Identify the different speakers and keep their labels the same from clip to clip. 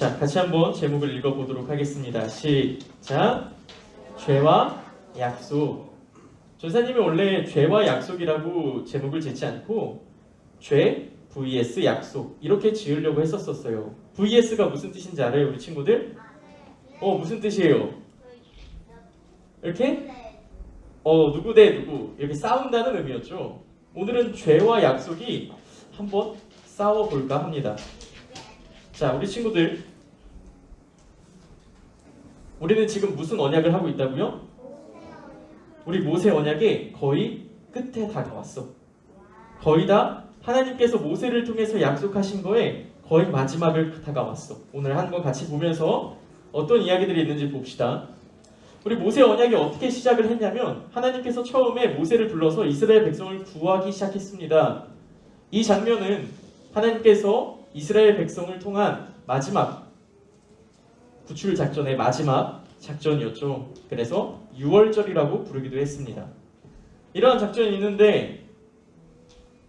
Speaker 1: 자, 같이 한번 제목을 읽어보도록 하겠습니다. 시작. 죄와 약속. 전사님이 원래 죄와 약속이라고 제목을 짓지 않고 죄 vs 약속 이렇게 지으려고 했었었어요. vs가 무슨 뜻인지 알아요, 우리 친구들? 어, 무슨 뜻이에요? 이렇게? 어, 누구 대 누구 이렇게 싸운다는 의미였죠. 오늘은 죄와 약속이 한번 싸워볼까 합니다. 자, 우리 친구들. 우리는 지금 무슨 언약을 하고 있다고요? 우리 모세 언약의 거의 끝에 다가왔어. 거의 다 하나님께서 모세를 통해서 약속하신 거에 거의 마지막을 다가왔어. 오늘 한 번 같이 보면서 어떤 이야기들이 있는지 봅시다. 우리 모세 언약이 어떻게 시작을 했냐면 하나님께서 처음에 모세를 불러서 이스라엘 백성을 구하기 시작했습니다. 이 장면은 하나님께서 이스라엘 백성을 통한 마지막 구출 작전의 마지막 작전이었죠. 그래서 6월절이라고 부르기도 했습니다. 이러한 작전이 있는데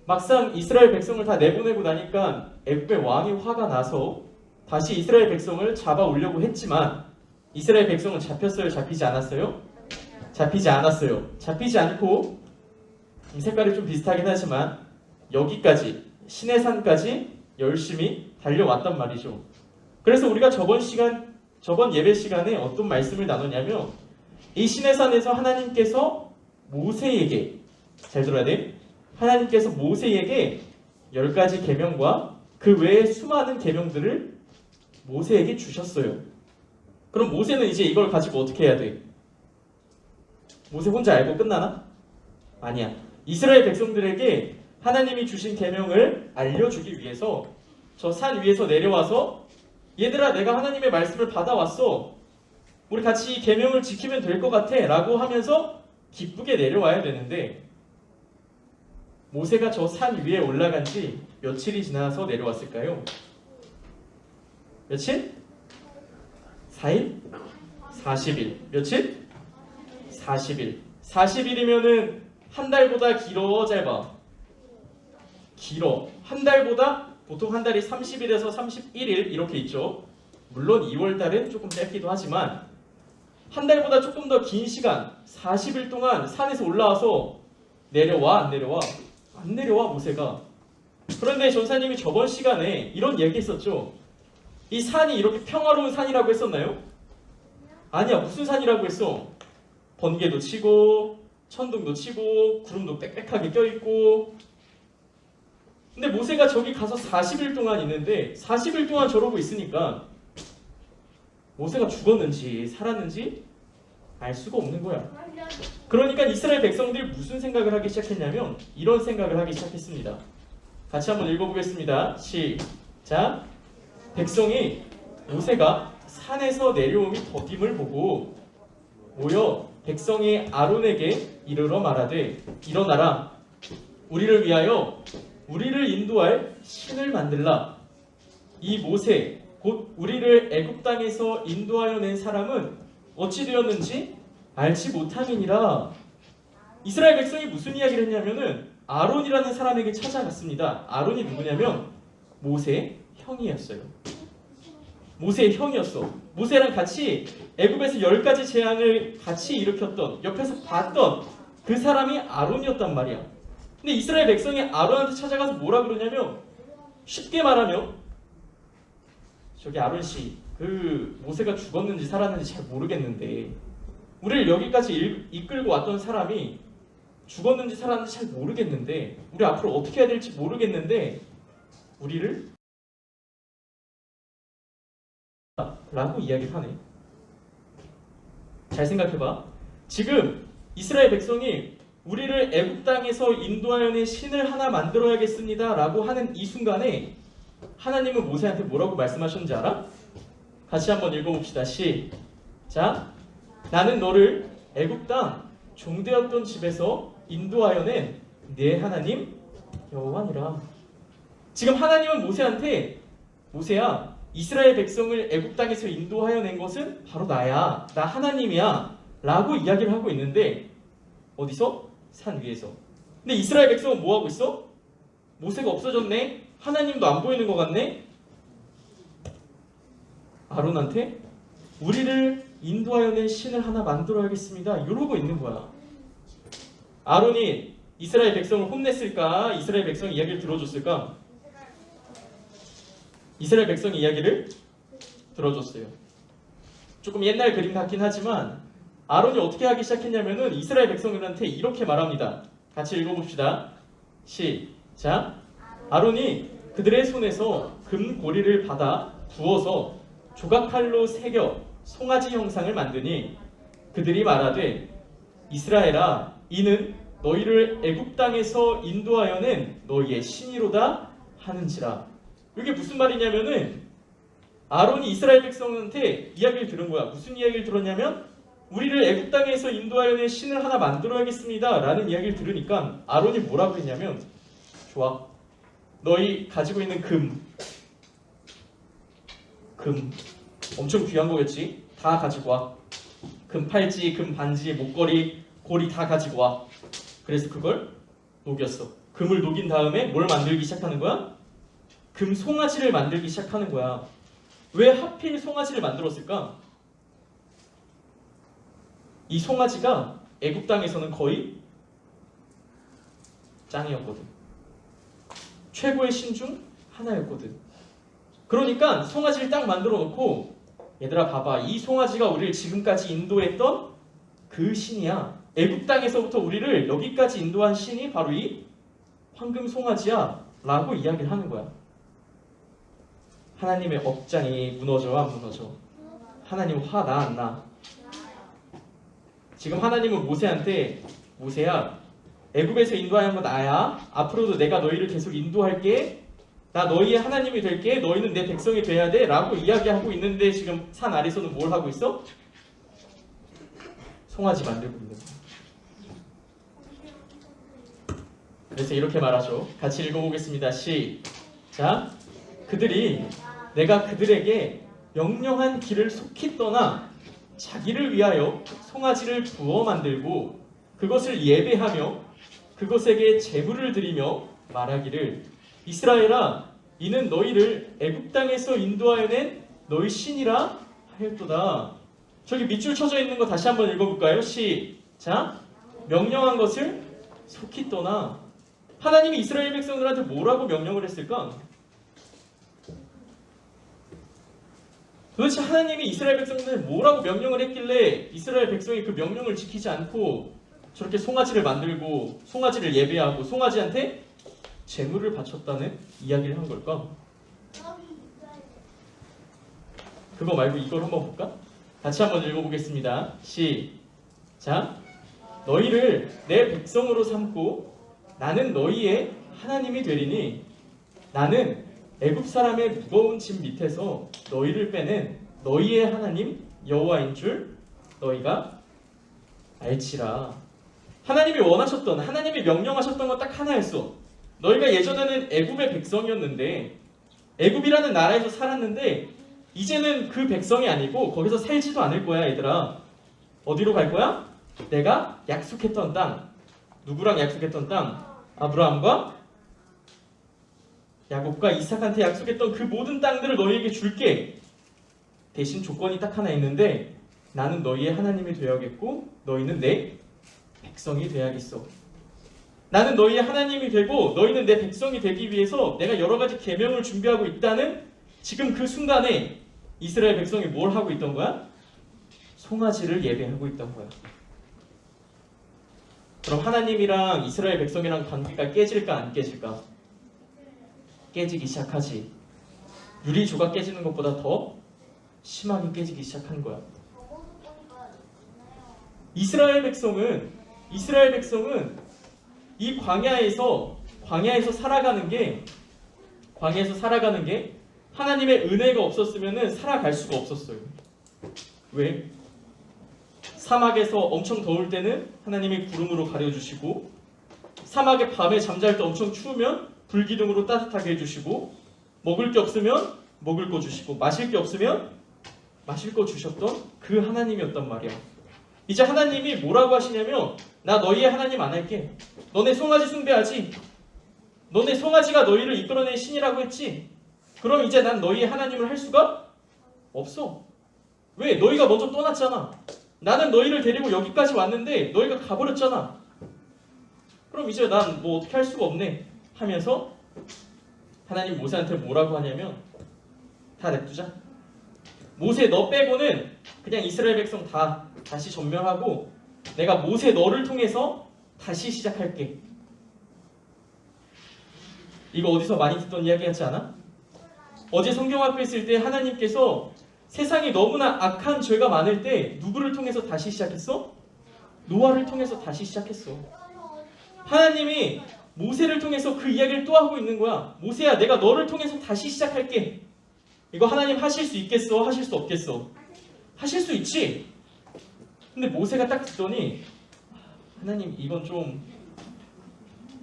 Speaker 1: 막상 이스라엘 백성을 다 내보내고 나니까 애굽의 왕이 화가 나서 다시 이스라엘 백성을 잡아오려고 했지만 이스라엘 백성은 잡혔어요? 잡히지 않았어요? 잡히지 않았어요. 잡히지 않고 이 색깔이 좀 비슷하긴 하지만 여기까지 시내산까지 열심히 달려왔단 말이죠. 그래서 우리가 저번 시간 저번 예배 시간에 어떤 말씀을 나눴냐면 이 시내산에서 하나님께서 모세에게 잘 들어야 돼. 하나님께서 모세에게 열 가지 계명과 그 외에 수많은 계명들을 모세에게 주셨어요. 그럼 모세는 이제 이걸 가지고 어떻게 해야 돼? 모세 혼자 알고 끝나나? 아니야. 이스라엘 백성들에게 하나님이 주신 계명을 알려주기 위해서 저 산 위에서 내려와서 얘들아 내가 하나님의 말씀을 받아왔어. 우리 같이 이 계명을 지키면 될 것 같아 라고 하면서 기쁘게 내려와야 되는데 모세가 저 산 위에 올라간 지 며칠이 지나서 내려왔을까요? 며칠? 4일? 40일. 며칠? 40일. 40일이면은 한 달보다 길어, 짧아? 길어. 한 달보다 보통 한 달이 30일에서 31일 이렇게 있죠. 물론 2월 달은 조금 짧기도 하지만 한 달보다 조금 더 긴 시간 40일 동안 산에서 올라와서 내려와 안 내려와? 안 내려와 모세가. 그런데 전사님이 저번 시간에 이런 얘기 했었죠. 이 산이 이렇게 평화로운 산이라고 했었나요? 아니야 무슨 산이라고 했어? 번개도 치고 천둥도 치고 구름도 빽빽하게 껴있고 근데 모세가 저기 가서 40일 동안 있는데 40일 동안 저러고 있으니까 모세가 죽었는지 살았는지 알 수가 없는 거야. 그러니까 이스라엘 백성들이 무슨 생각을 하기 시작했냐면 이런 생각을 하기 시작했습니다. 같이 한번 읽어보겠습니다. 시작. 백성이 모세가 산에서 내려오미 더딤을 보고 모여 백성이 아론에게 이르러 말하되 일어나라 우리를 위하여 우리를 인도할 신을 만들라 이 모세 곧 우리를 애굽 땅에서 인도하여 낸 사람은 어찌 되었는지 알지 못함이니라 이스라엘 백성이 무슨 이야기를 했냐면은 아론이라는 사람에게 찾아갔습니다. 아론이 누구냐면 모세 형이었어요. 모세의 형이었어. 모세랑 같이 애굽에서 열 가지 재앙을 같이 일으켰던 옆에서 봤던 그 사람이 아론이었단 말이야. 근데 이스라엘 백성이 아론한테 찾아가서 뭐라 그러냐면 쉽게 말하면 저기 아론 씨, 그 모세가 죽었는지 살았는지 잘 모르겠는데 우리를 여기까지 일- 이끌고 왔던 사람이 죽었는지 살았는지 잘 모르겠는데 우리 앞으로 어떻게 해야 될지 모르겠는데 우리를 라고 이야기를 하네. 잘 생각해봐. 지금 이스라엘 백성이 우리를 애굽 땅에서 인도하여 낸 신을 하나 만들어야겠습니다. 라고 하는 이 순간에 하나님은 모세한테 뭐라고 말씀하셨는지 알아? 같이 한번 읽어봅시다. 시작. 나는 너를 애굽 땅 종되었던 집에서 인도하여 낸내 하나님 여호와니라. 지금 하나님은 모세한테 모세야 이스라엘 백성을 애굽 땅에서 인도하여 낸 것은 바로 나야. 나 하나님이야. 라고 이야기를 하고 있는데 어디서? 산 위에서. 근데 이스라엘 백성은 뭐 하고 있어? 모세가 없어졌네. 하나님도 안 보이는 것 같네. 아론한테 우리를 인도하여 낸 신을 하나 만들어야겠습니다. 이러고 있는 거야. 아론이 이스라엘 백성을 혼냈을까? 이스라엘 백성 이야기를 들어줬을까? 이스라엘 백성 이야기를 들어줬어요. 조금 옛날 그림 같긴 하지만 아론이 어떻게 하기 시작했냐면은 이스라엘 백성들한테 이렇게 말합니다. 같이 읽어봅시다. 시작. 아론이 그들의 손에서 금 고리를 받아 구워서 조각칼로 새겨 송아지 형상을 만드니 그들이 말하되 이스라엘아 이는 너희를 애굽 땅에서 인도하여 낸 너희의 신이로다 하는지라. 이게 무슨 말이냐면은 아론이 이스라엘 백성한테 이야기를 들은 거야. 무슨 이야기를 들었냐면 우리를 애굽 땅에서 인도하여 낸 신을 하나 만들어야겠습니다라는 이야기를 들으니까 아론이 뭐라고 했냐면 좋아. 너희 가지고 있는 금, 금 엄청 귀한 거겠지? 다 가지고 와. 금 팔찌, 금 반지, 목걸이, 고리 다 가지고 와. 그래서 그걸 녹였어. 금을 녹인 다음에 뭘 만들기 시작하는 거야? 금 송아지를 만들기 시작하는 거야. 왜 하필 송아지를 만들었을까? 이 송아지가 애굽 땅에서는 거의 짱이었거든. 최고의 신 중 하나였거든. 그러니까 송아지를 딱 만들어 놓고 얘들아 봐봐 이 송아지가 우리를 지금까지 인도했던 그 신이야. 애굽 땅에서부터 우리를 여기까지 인도한 신이 바로 이 황금 송아지야 라고 이야기를 하는 거야. 하나님의 업장이 무너져 안 무너져? 하나님 화나 안 나? 지금 하나님은 모세한테 모세야 애굽에서 인도하는 건 나야. 앞으로도 내가 너희를 계속 인도할게. 나 너희의 하나님이 될게. 너희는 내 백성이 돼야 돼. 라고 이야기하고 있는데 지금 산 아래서는 뭘 하고 있어? 송아지 만들고 있는 거야. 그래서 이렇게 말하죠. 같이 읽어보겠습니다. 시작. 그들이 내가 그들에게 명령한 길을 속히 떠나 자기를 위하여 송아지를 부어 만들고 그것을 예배하며 그것에게 제물을 드리며 말하기를 이스라엘아 이는 너희를 애굽 땅에서 인도하여 낸 너희 신이라 하였도다. 저기 밑줄 쳐져 있는 거 다시 한번 읽어볼까요? 시작. 명령한 것을 속히 떠나 하나님이 이스라엘 백성들한테 뭐라고 명령을 했을까? 도대체 하나님이 이스라엘 백성들 뭐라고 명령을 했길래 이스라엘 백성이 그 명령을 지키지 않고 저렇게 송아지를 만들고 송아지를 예배하고 송아지한테 재물을 바쳤다는 이야기를 한 걸까? 그거 말고 이걸 한번 볼까? 같이 한번 읽어보겠습니다. 시작. 너희를 내 백성으로 삼고 나는 너희의 하나님이 되리니 나는 애굽 사람의 무거운 짐 밑에서 너희를 빼낸 너희의 하나님 여호와인 줄 너희가 알지라. 하나님이 원하셨던 하나님이 명령하셨던 건 딱 하나였어. 너희가 예전에는 애굽의 백성이었는데 애굽이라는 나라에서 살았는데 이제는 그 백성이 아니고 거기서 살지도 않을 거야, 얘들아. 어디로 갈 거야? 내가 약속했던 땅. 누구랑 약속했던 땅? 아브라함과 야곱과 이삭한테 약속했던 그 모든 땅들을 너희에게 줄게. 대신 조건이 딱 하나 있는데 나는 너희의 하나님이 되어야겠고 너희는 내 백성이 되어야겠어. 나는 너희의 하나님이 되고 너희는 내 백성이 되기 위해서 내가 여러 가지 계명을 준비하고 있다는 지금 그 순간에 이스라엘 백성이 뭘 하고 있던 거야? 송아지를 예배하고 있던 거야. 그럼 하나님이랑 이스라엘 백성이랑 관계가 깨질까 안 깨질까? 깨지기 시작하지. 유리 조각 깨지는 것보다 더 심하게 깨지기 시작한 거야. 이스라엘 백성은 이스라엘 백성은 이 광야에서 광야에서 살아가는 게 광야에서 살아가는 게 하나님의 은혜가 없었으면은 살아갈 수가 없었어요. 왜? 사막에서 엄청 더울 때는 하나님이 구름으로 가려주시고 사막의 밤에 잠잘 때 엄청 추우면 불기둥으로 따뜻하게 해주시고 먹을 게 없으면 먹을 거 주시고 마실 게 없으면 마실 거 주셨던 그 하나님이었단 말이야. 이제 하나님이 뭐라고 하시냐면 나 너희의 하나님 안 할게. 너네 송아지 숭배하지. 너네 송아지가 너희를 이끌어낸 신이라고 했지. 그럼 이제 난 너희의 하나님을 할 수가 없어. 왜? 너희가 먼저 떠났잖아. 나는 너희를 데리고 여기까지 왔는데 너희가 가버렸잖아. 그럼 이제 난 뭐 어떻게 할 수가 없네 하면서 하나님 모세한테 뭐라고 하냐면 다 냅두자. 모세 너 빼고는 그냥 이스라엘 백성 다 다시 전멸하고 내가 모세 너를 통해서 다시 시작할게. 이거 어디서 많이 듣던 이야기 같지 않아? 어제 성경 앞에 있을 때 하나님께서 세상이 너무나 악한 죄가 많을 때 누구를 통해서 다시 시작했어? 노아를 통해서 다시 시작했어. 하나님이 모세를 통해서 그 이야기를 또 하고 있는 거야. 모세야, 내가 너를 통해서 다시 시작할게. 이거 하나님 하실 수 있겠어? 하실 수 없겠어? 하실 수 있지. 근데 모세가 딱 듣더니 하나님 이건 좀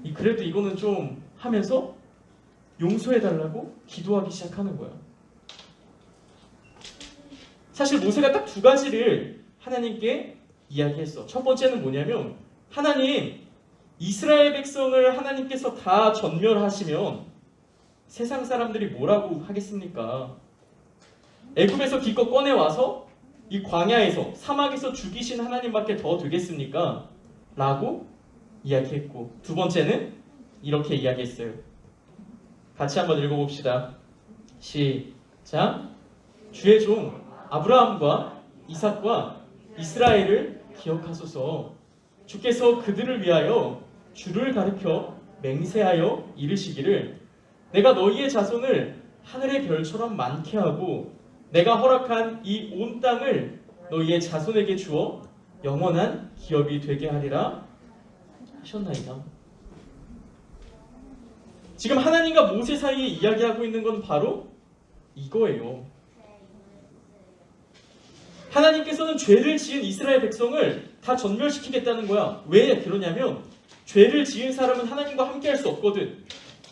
Speaker 1: 이- 그래도 이거는 좀 하면서 용서해 달라고 기도하기 시작하는 거야. 사실 모세가 딱 두 가지를 하나님께 이야기했어. 첫 번째는 뭐냐면 하나님 이스라엘 백성을 하나님께서 다 전멸하시면 세상 사람들이 뭐라고 하겠습니까? 애굽에서 기껏 꺼내 와서 이 광야에서 사막에서 죽이신 하나님밖에 더 되겠습니까? 라고 이야기했고 두 번째는 이렇게 이야기했어요. 같이 한번 읽어봅시다. 시작. 주의 종 아브라함과 이삭과 이스라엘을 기억하소서. 주께서 그들을 위하여 주를 가리켜 맹세하여 이르시기를 내가 너희의 자손을 하늘의 별처럼 많게 하고 내가 허락한 이 온 땅을 너희의 자손에게 주어 영원한 기업이 되게 하리라 하셨나이다. 지금 하나님과 모세 사이에 이야기하고 있는 건 바로 이거예요. 하나님께서는 죄를 지은 이스라엘 백성을 다 전멸시키겠다는 거야. 왜 그러냐면 죄를 지은 사람은 하나님과 함께 할 수 없거든.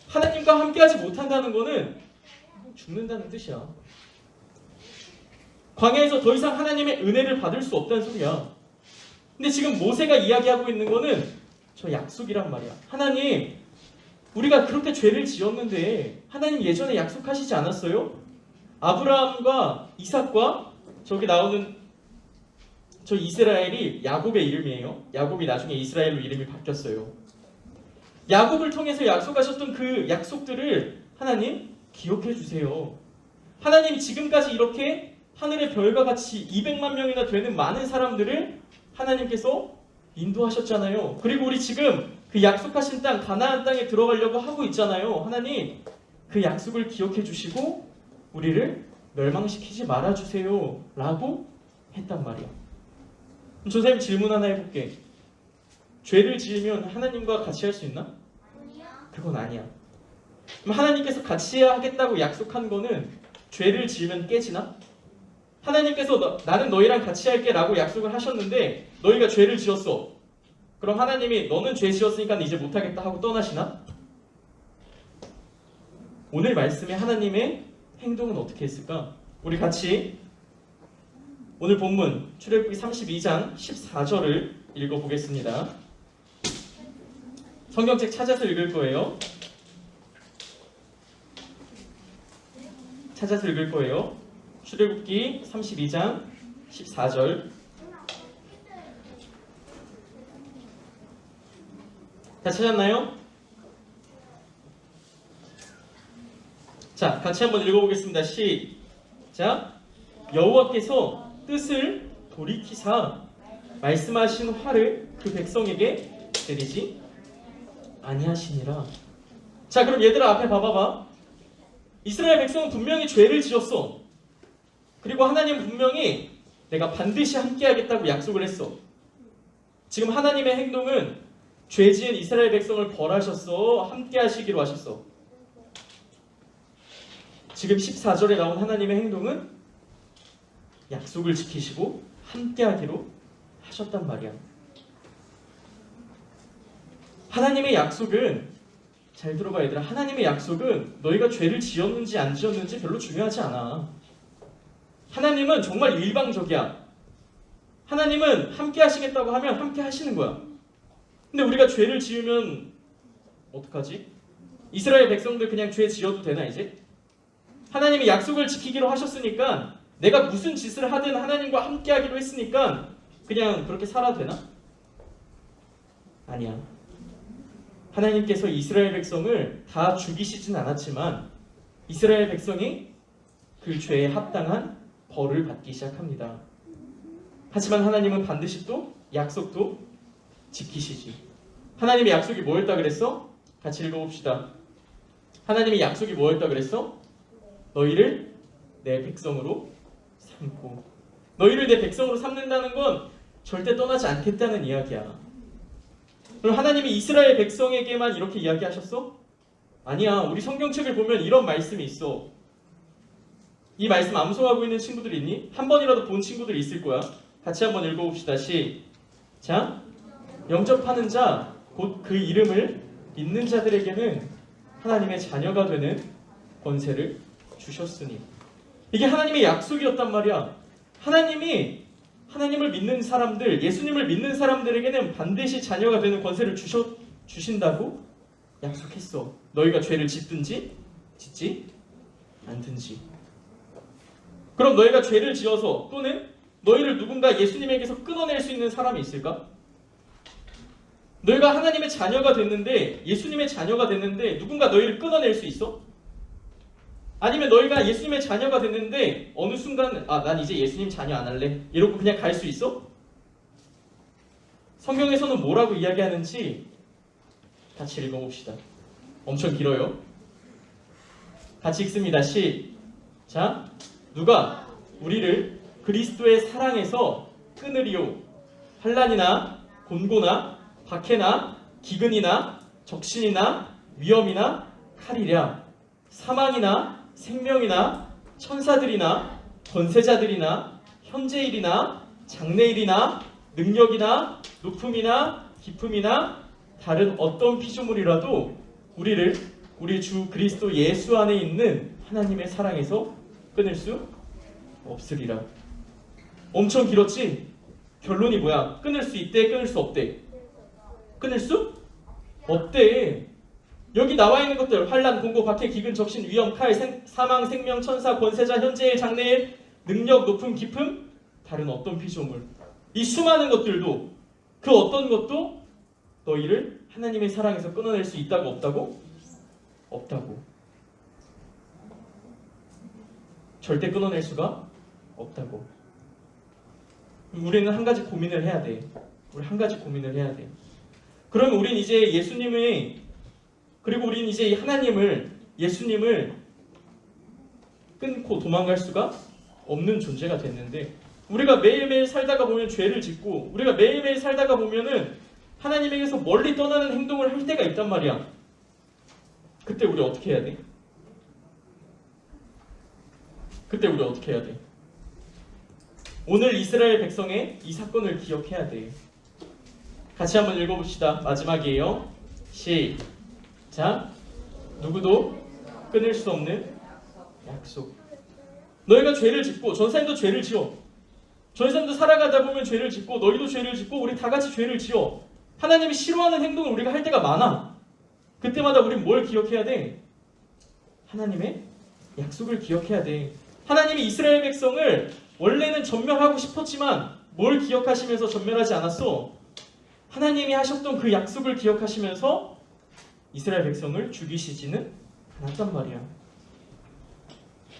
Speaker 1: 하나님과 함께 하지 못한다는 거는 죽는다는 뜻이야. 광야에서 더 이상 하나님의 은혜를 받을 수 없다는 소리야. 근데 지금 모세가 이야기하고 있는 거는 저 약속이란 말이야. 하나님, 우리가 그렇게 죄를 지었는데 하나님 예전에 약속하시지 않았어요? 아브라함과 이삭과 저기 나오는 저 이스라엘이 야곱의 이름이에요. 야곱이 나중에 이스라엘로 이름이 바뀌었어요. 야곱을 통해서 약속하셨던 그 약속들을 하나님 기억해 주세요. 하나님이 지금까지 이렇게 하늘의 별과 같이 200만 명이나 되는 많은 사람들을 하나님께서 인도하셨잖아요. 그리고 우리 지금 그 약속하신 땅 가나안 땅에 들어가려고 하고 있잖아요. 하나님 그 약속을 기억해 주시고 우리를 멸망시키지 말아 주세요라고 했단 말이야. 선생님 질문 하나 해볼게. 죄를 지으면 하나님과 같이 할 수 있나? 그건 아니야. 그럼 하나님께서 같이 하겠다고 약속한 거는 죄를 지으면 깨지나? 하나님께서 너- 나는 너희랑 같이 할게 라고 약속을 하셨는데 너희가 죄를 지었어. 그럼 하나님이 너는 죄 지었으니까 이제 못하겠다 하고 떠나시나? 오늘 말씀에 하나님의 행동은 어떻게 했을까? 우리 같이 오늘 본문 출애굽기 32장 14절을 읽어보겠습니다. 성경책 찾아서 읽을 거예요. 찾아서 읽을 거예요. 출애굽기 32장 14절. 다 찾았나요? 자, 같이 한번 읽어보겠습니다. 시작. 여호와께서 뜻을 돌이키사 말씀하신 화를 그 백성에게 내리지 아니하시니라. 자, 그럼 얘들아 앞에 봐봐봐. 이스라엘 백성은 분명히 죄를 지었어. 그리고 하나님 분명히 내가 반드시 함께하겠다고 약속을 했어. 지금 하나님의 행동은 죄 지은 이스라엘 백성을 벌하셨어. 함께하시기로 하셨어. 지금 14절에 나온 하나님의 행동은 약속을 지키시고 함께하기로 하셨단 말이야. 하나님의 약속은 잘 들어봐 얘들아. 하나님의 약속은 너희가 죄를 지었는지 안 지었는지 별로 중요하지 않아. 하나님은 정말 일방적이야. 하나님은 함께 하시겠다고 하면 함께 하시는 거야. 근데 우리가 죄를 지으면 어떡하지? 이스라엘 백성들 그냥 죄 지어도 되나 이제? 하나님이 약속을 지키기로 하셨으니까 내가 무슨 짓을 하든 하나님과 함께 하기로 했으니까 그냥 그렇게 살아도 되나? 아니야. 하나님께서 이스라엘 백성을 다 죽이시진 않았지만 이스라엘 백성이 그 죄에 합당한 벌을 받기 시작합니다. 하지만 하나님은 반드시 또 약속도 지키시지. 하나님의 약속이 뭐였다 그랬어? 같이 읽어봅시다. 하나님의 약속이 뭐였다 그랬어? 너희를 내 백성으로 삼고 너희를 내 백성으로 삼는다는 건 절대 떠나지 않겠다는 이야기야. 그럼 하나님이 이스라엘 백성에게만 이렇게 이야기하셨어? 아니야. 우리 성경책을 보면 이런 말씀이 있어. 이 말씀 암송하고 있는 친구들 있니? 한 번이라도 본 친구들이 있을 거야. 같이 한번 읽어봅시다. 시작. 영접하는 자, 곧 그 이름을 믿는 자들에게는 하나님의 자녀가 되는 권세를 주셨으니. 이게 하나님의 약속이었단 말이야. 하나님이 하나님을 믿는 사람들, 예수님을 믿는 사람들에게는 반드시 자녀가 되는 권세를 주셔, 주신다고 약속했어. 너희가 죄를 짓든지 짓지 않든지. 그럼 너희가 죄를 지어서 또는 너희를 누군가 예수님에게서 끊어낼 수 있는 사람이 있을까? 너희가 하나님의 자녀가 됐는데 예수님의 자녀가 됐는데 누군가 너희를 끊어낼 수 있어? 아니면 너희가 예수님의 자녀가 됐는데 어느 순간 아 난 이제 예수님 자녀 안 할래 이러고 그냥 갈 수 있어? 성경에서는 뭐라고 이야기하는지 같이 읽어봅시다. 엄청 길어요. 같이 읽습니다. 시작. 누가 우리를 그리스도의 사랑에서 끊으리요? 환란이나 곤고나 박해나 기근이나 적신이나 위험이나 칼이랴 사망이나 생명이나 천사들이나 권세자들이나 현재일이나 장래일이나 능력이나 높음이나 깊음이나 다른 어떤 피조물이라도 우리를 우리 주 그리스도 예수 안에 있는 하나님의 사랑에서 끊을 수 없으리라. 엄청 길었지? 결론이 뭐야? 끊을 수 있대, 끊을 수 없대. 끊을 수 없대. 여기 나와 있는 것들 환란, 공고, 박해, 기근, 적신, 위험, 칼, 생, 사망, 생명, 천사, 권세자, 현재일, 장래일, 능력, 높음, 깊음, 다른 어떤 피조물. 이 수많은 것들도 그 어떤 것도 너희를 하나님의 사랑에서 끊어낼 수 있다고 없다고? 없다고. 절대 끊어낼 수가 없다고. 우리는 한 가지 고민을 해야 돼. 우리 한 가지 고민을 해야 돼. 그러면 우린 이제 예수님의 그리고 우린 이제 하나님을 예수님을 끊고 도망갈 수가 없는 존재가 됐는데 우리가 매일매일 살다가 보면 죄를 짓고 우리가 매일매일 살다가 보면은 하나님에게서 멀리 떠나는 행동을 할 때가 있단 말이야. 그때 우리 어떻게 해야 돼? 그때 우리 어떻게 해야 돼? 오늘 이스라엘 백성의 이 사건을 기억해야 돼. 같이 한번 읽어봅시다. 마지막이에요. 시작. 누구도 끊을 수 없는 약속. 너희가 죄를 짓고 전사님도 죄를 지어. 전사님도 살아가다 보면 죄를 짓고 너희도 죄를 짓고 우리 다 같이 죄를 지어. 하나님이 싫어하는 행동을 우리가 할 때가 많아. 그때마다 우린 뭘 기억해야 돼? 하나님의 약속을 기억해야 돼. 하나님이 이스라엘 백성을 원래는 전멸하고 싶었지만 뭘 기억하시면서 전멸하지 않았어? 하나님이 하셨던 그 약속을 기억하시면서 이스라엘 백성을 죽이시지는 않았단 말이야.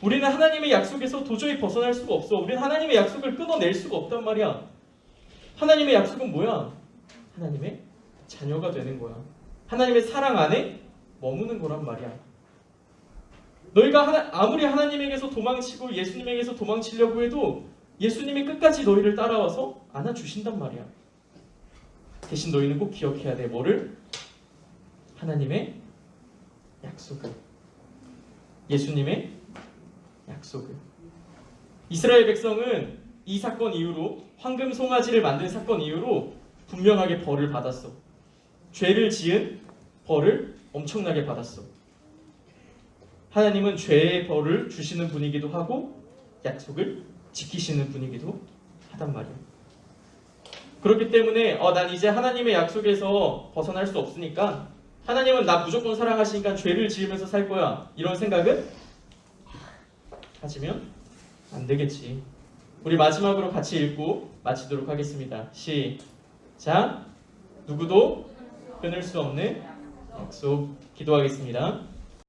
Speaker 1: 우리는 하나님의 약속에서 도저히 벗어날 수가 없어. 우리는 하나님의 약속을 끊어낼 수가 없단 말이야. 하나님의 약속은 뭐야? 하나님의 자녀가 되는 거야. 하나님의 사랑 안에 머무는 거란 말이야. 너희가 하나, 아무리 하나님에게서 도망치고 예수님에게서 도망치려고 해도 예수님이 끝까지 너희를 따라와서 안아주신단 말이야. 대신 너희는 꼭 기억해야 돼. 뭐를? 하나님의 약속을. 예수님의 약속을. 이스라엘 백성은 이 사건 이후로 황금 송아지를 만든 사건 이후로 분명하게 벌을 받았어. 죄를 지은 벌을 엄청나게 받았어. 하나님은 죄의 벌을 주시는 분이기도 하고 약속을 지키시는 분이기도 하단 말이야. 그렇기 때문에 어, 난 이제 하나님의 약속에서 벗어날 수 없으니까 하나님은 나 무조건 사랑하시니까 죄를 지으면서 살 거야. 이런 생각은 가지면 안 되겠지. 우리 마지막으로 같이 읽고 마치도록 하겠습니다. 시작. 누구도 끊을 수 없는 약속 기도하겠습니다.